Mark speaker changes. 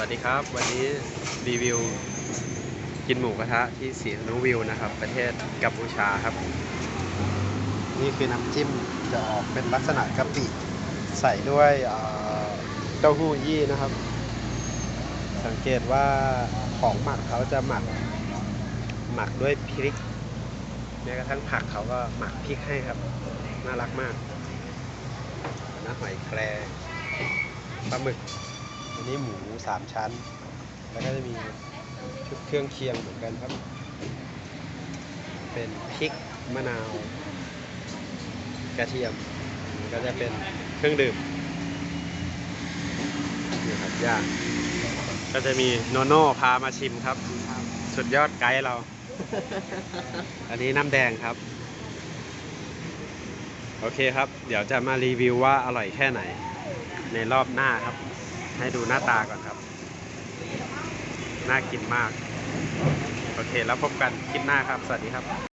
Speaker 1: วัสดีครับ วันนี้รีวิวกินหมูกระทะที่สีนุวิวนะครับ ประเทศกัมพูชาครับ นี่คือน้ำจิ้มจะออกเป็นลักษณะกะปิใส่ด้วยเต้าหู้ยี่นะครับ สังเกตว่าของหมักเขาจะหมักหมักด้วยพริกแม้กระทั่งผักเขาก็หมักพริกให้ครับ น่ารักมากน้าหอยแครงปลาหมึก อันนี้หมูสามชั้น แล้วก็จะมีชุดเครื่องเคียงเหมือนกันครับ เป็นพริกมะนาว กระเทียมก็จะเป็นเครื่องดื่มนี่ครับย่างก็จะมีโนโน่พามาชิมครับ สุดยอดไกด์เรา อันนี้น้ำแดงครับ โอเคครับ เดี๋ยวจะมารีวิวว่าอร่อยแค่ไหน ในรอบหน้าครับ ให้ดูหน้าตาก่อนครับ น่ากินมาก โอเค แล้วพบกันคลิปหน้าครับ สวัสดีครับ